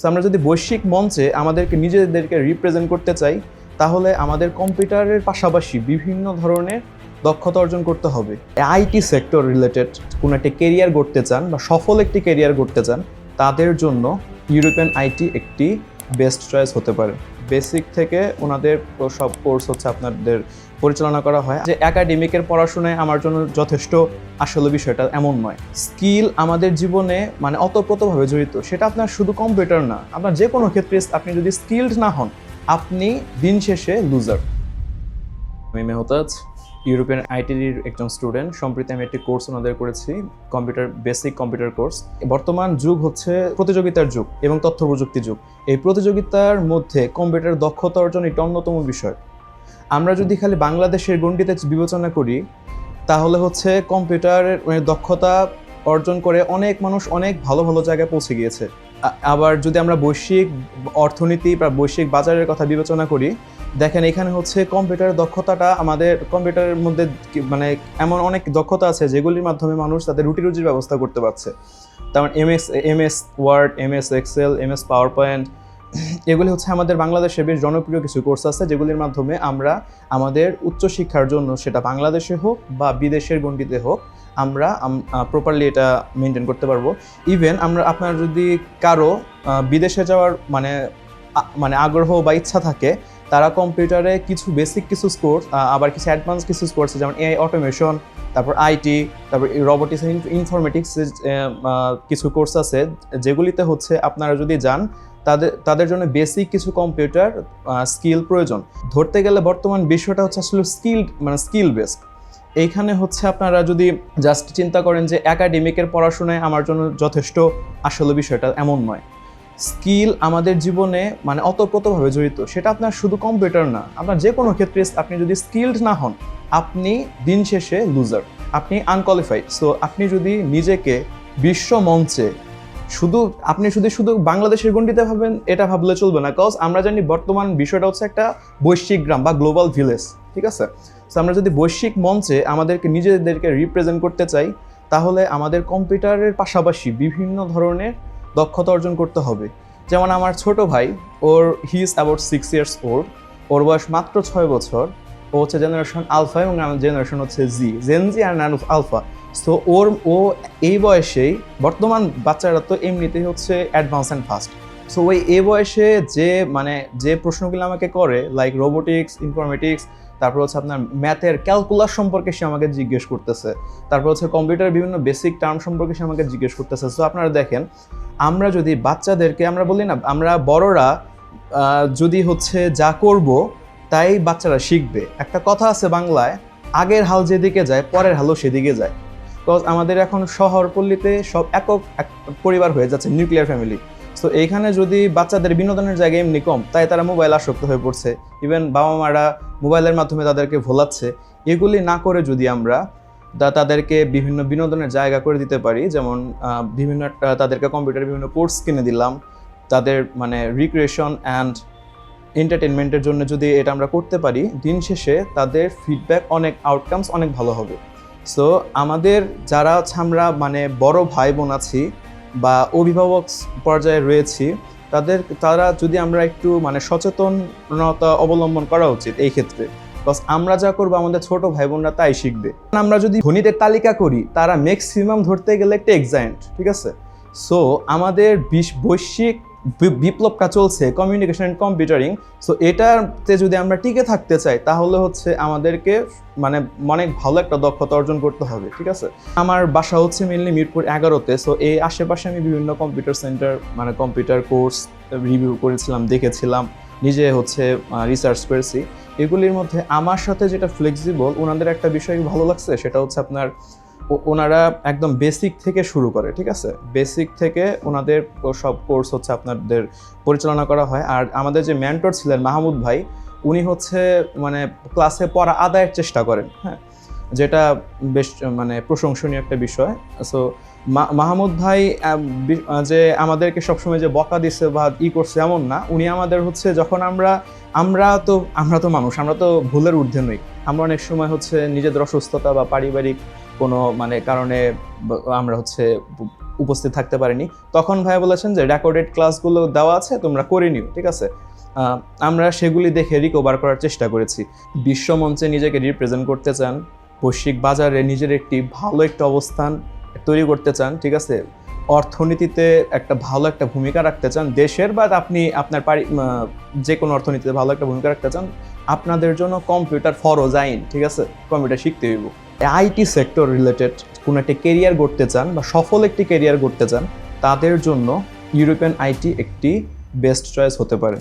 So আমরা যদি বৈশ্বিক মঞ্চে আমাদেরকে নিজেদেরকে রিপ্রেজেন্ট করতে চাই, তাহলে আমাদের কম্পিউটারের পাশাপাশি বিভিন্ন ধরনের দক্ষতা অর্জন করতে হবে। আইটি সেক্টর রিলেটেড কোনো একটি কেরিয়ার গড়তে চান বা সফল একটি কেরিয়ার গড়তে চান, তাদের জন্য ইউরোপিয়ান আইটি একটি বেস্ট চয়েস হতে পারে। বেসিক থেকে ওনাদের সব কোর্স হচ্ছে আপনাদের পরিচালনা করা হয়। যে একাডেমিকের পড়াশোনায় আমার জন্য যথেষ্ট আসলে বিষয়টা এমন নয়। স্কিল আমাদের জীবনে মানে অতপ্রতভাবে জড়িত, সেটা আপনার শুধু কম্পিউটার না। আপনার যে কোনো ক্ষেত্রে আপনি যদি স্কিল্ড না হন, আপনি দিন শেষে লুজার আমি মেহতাজ। ইউরোপিয়ান আইটির একজন স্টুডেন্ট সম্প্রতি আমি একটি কোর্স ওনাদের করেছি কম্পিউটার বেসিক কম্পিউটার কোর্স বর্তমান যুগ হচ্ছে প্রতিযোগিতার যুগ এবং তথ্য প্রযুক্তি যুগ। এই প্রতিযোগিতার মধ্যে কম্পিউটার দক্ষতা অর্জন একটি অন্যতম বিষয়। আমরা যদি খালি বাংলাদেশের গণ্ডিতে বিবেচনা করি, তাহলে হচ্ছে কম্পিউটারের দক্ষতা অর্জন করে অনেক মানুষ অনেক ভালো ভালো জায়গায় পৌঁছে গিয়েছে। আবার যদি আমরা বৈশ্বিক অর্থনীতি বা বৈশ্বিক বাজারের কথা বিবেচনা করি, দেখেন এখানে হচ্ছে কম্পিউটারের দক্ষতাটা আমাদের, কম্পিউটারের মধ্যে মানে এমন অনেক দক্ষতা আছে যেগুলির মাধ্যমে মানুষ তাদের রুটি রুজির ব্যবস্থা করতে পারছে। তেমন M S M S Word, M S Excel, M S PowerPoint এগুলি হচ্ছে আমাদের বাংলাদেশে বেশ জনপ্রিয় কিছু কোর্স আছে, যেগুলির মাধ্যমে আমরা আমাদের উচ্চশিক্ষার জন্য, সেটা বাংলাদেশে হোক বা বিদেশের গণ্ডিতে হোক, আমরা প্রপারলি এটা মেনটেন করতে পারব। ইভেন আমরা আপনার যদি কারও বিদেশে যাওয়ার মানে মানে আগ্রহ বা ইচ্ছা থাকে, তারা কম্পিউটারে কিছু বেসিক কিছু কোর্স আবার কিছু অ্যাডভান্স কিছু কোর্স যেমন এআই অটোমেশন তারপর আইটি তারপর রোবোটিক্স ইনফরমেটিক্স কিছু কোর্স আছে, যেগুলিতে হচ্ছে আপনারা যদি যান তাদের তাদের জন্য বেসিক কিছু কম্পিউটার স্কিল প্রয়োজন। ধরতে গেলে বর্তমান বিষয়টা হচ্ছে আসলে স্কিল মানে স্কিল বেসড এইখানে হচ্ছে আপনারা যদি জাস্ট চিন্তা করেন যে একাডেমিকের পড়াশোনায় আমার জন্য যথেষ্ট আসলে বিষয়টা এমন নয়। স্কিল আমাদের জীবনে মানে অতপ্রতভাবে জড়িত, সেটা আপনার শুধু কম্পিউটার না। আপনার যে কোনো ক্ষেত্রে আপনি যদি স্কিলড না হন, আপনি দিন শেষে লুজার আপনি আনকোয়ালিফাইড সো আপনি যদি নিজেকে বিশ্ব মঞ্চে শুধু, আপনি শুধু শুধু বাংলাদেশের গণ্ডিতে ভাবেন, এটা ভাবলে চলবে না। কজ আমরা জানি বর্তমান বিষয়টা হচ্ছে একটা বৈশ্বিক গ্রাম বা গ্লোবাল ভিলেজ ঠিক আছে? সো আমরা যদি বৈশ্বিক মঞ্চে আমাদেরকে, নিজেদেরকে রিপ্রেজেন্ট করতে চাই, তাহলে আমাদের কম্পিউটারের পাশাপাশি বিভিন্ন ধরনের দক্ষতা অর্জন করতে হবে। যেমন আমার ছোট ভাই, ওর he is about six years old ওর বয়স মাত্র ছয় বছর, ও হচ্ছে জেনারেশন আলফা এবং জেনারেশন হচ্ছে জি জেন জি আর নান আলফা সো ওর, ও এই বয়সেই বর্তমান বাচ্চারা তো এমনিতেই হচ্ছে অ্যাডভান্স অ্যান্ড ফাস্ট সো ওই এই বয়সে যে মানে যে প্রশ্নগুলো আমাকে করে লাইক রোবোটিক্স ইনফরমেটিক্স তারপর হচ্ছে আপনার ম্যাথের ক্যালকুলাস সম্পর্কে সে আমাকে জিজ্ঞেস করতেছে। তারপর হচ্ছে কম্পিউটারের বিভিন্ন বেসিক টার্ম সম্পর্কে সে আমাকে জিজ্ঞেস করতেছে। সো আপনারা দেখেন, আমরা যদি বাচ্চাদেরকে, আমরা বলি না, আমরা বড়রা যদি হচ্ছে যা করব, তাই বাচ্চারা শিখবে। একটা কথা আছে বাংলায়, আগের হাল যেদিকে যায়, পরের হালও সেদিকে যায়। বিকজ আমাদের এখন শহর পল্লীতে সব একক এক পরিবার হয়ে যাচ্ছে নিউক্লিয়ার ফ্যামিলি সো এইখানে যদি বাচ্চাদের বিনোদনের জায়গা এমনি কম, তাই তারা মোবাইল আসক্ত হয়ে পড়ছে। ইভেন বাবা মারা মোবাইলের মাধ্যমে তাদেরকে ভোলাচ্ছে। এগুলি না করে যদি আমরা তা- তাদেরকে বিভিন্ন বিনোদনের জায়গা করে দিতে পারি, যেমন বিভিন্ন তাদেরকে কম্পিউটারে বিভিন্ন কোর্স কিনে দিলাম। তাদের মানে রিক্রিয়েশন অ্যান্ড এন্টারটেনমেন্টের জন্য যদি এটা আমরা করতে পারি, দিন শেষে তাদের ফিডব্যাক অনেক আউটকামস অনেক ভালো হবে। সো আমাদের যারা হচ্ছে আমরা মানে বড় ভাই বোন আছি বা অভিভাবক পর্যায়ে রয়েছি, তাদের, তারা যদি আমরা একটু মানে সচেতনতা অবলম্বন করা উচিত এই ক্ষেত্রে। বিকজ আমরা যা করব আমাদের ছোট ভাই বোনরা তাই শিখবে। আমরা যদি ধনীদের তালিকা করি, তারা ম্যাক্সিমাম ধরতে গেলে একটা এক্সাইন্ট ঠিক আছে? সো আমাদের বিশ বৈশ্বিক বিপ্লবটা চলছে কমিউনিকেশন অ্যান্ড কম্পিউটারিং সো এটাতে যদি আমরা টিকে থাকতে চাই, তাহলে হচ্ছে আমাদেরকে মানে অনেক ভালো একটা দক্ষতা অর্জন করতে হবে, ঠিক আছে? আমার বাসা হচ্ছে মেনলি মিরপুর এগারোতে সো এই আশেপাশে আমি বিভিন্ন কম্পিউটার সেন্টার মানে কম্পিউটার কোর্স রিভিউ করেছিলাম, দেখেছিলাম, নিজে হচ্ছে রিসার্চ করেছি। এগুলির মধ্যে আমার সাথে যেটা ফ্লেক্সিবল ওনাদের একটা বিষয় ভালো লাগছে, সেটা হচ্ছে আপনার ওনারা একদম বেসিক থেকে শুরু করে, ঠিক আছে? বেসিক থেকে ওনাদের সব কোর্স হচ্ছে আপনাদের পরিচালনা করা হয়। আর আমাদের যে মেন্টর ছিলেন মাহমুদ ভাই, উনি হচ্ছে মানে ক্লাসে পড়া আদায়ের চেষ্টা করেন হ্যাঁ? যেটা বেশ মানে প্রশংসনীয় একটা বিষয়। সো মাহমুদ ভাই যে আমাদেরকে সবসময় যে বকা দিছে বা ই করছে এমন না। উনি আমাদের হচ্ছে যখন আমরা আমরা তো আমরা তো মানুষ, আমরা তো ভুলের ঊর্ধ্বে নই। আমরা অনেক সময় হচ্ছে নিজেদের অসুস্থতা বা পারিবারিক কোনো মানে কারণে আমরা হচ্ছে উপস্থিত থাকতে পারিনি। তখন ভাইয়া বলেছেন যে রেকর্ডেড ক্লাসগুলো দেওয়া আছে, তোমরা করে নিও, ঠিক আছে? আমরা সেগুলি দেখে রিকভার করার চেষ্টা করেছি। বিশ্বমঞ্চে নিজেকে রিপ্রেজেন্ট করতে চান, বৈশ্বিক বাজারে নিজের একটি ভালো একটা অবস্থান তৈরি করতে চান, ঠিক আছে? অর্থনীতিতে একটা ভালো একটা ভূমিকা রাখতে চান, দেশের বা আপনি আপনার পারি যে কোনো অর্থনীতিতে ভালো একটা ভূমিকা রাখতে চান, আপনাদের জন্য কম্পিউটার ফরজ আইন ঠিক আছে? কম্পিউটার শিখতে হইব। আইটি সেক্টর রিলেটেড কোনো একটা কেরিয়ার গড়তে চান বা সফল একটি কেরিয়ার গড়তে চান, তাদের জন্য ইউরোপিয়ান আইটি একটি বেস্ট চয়েস হতে পারে।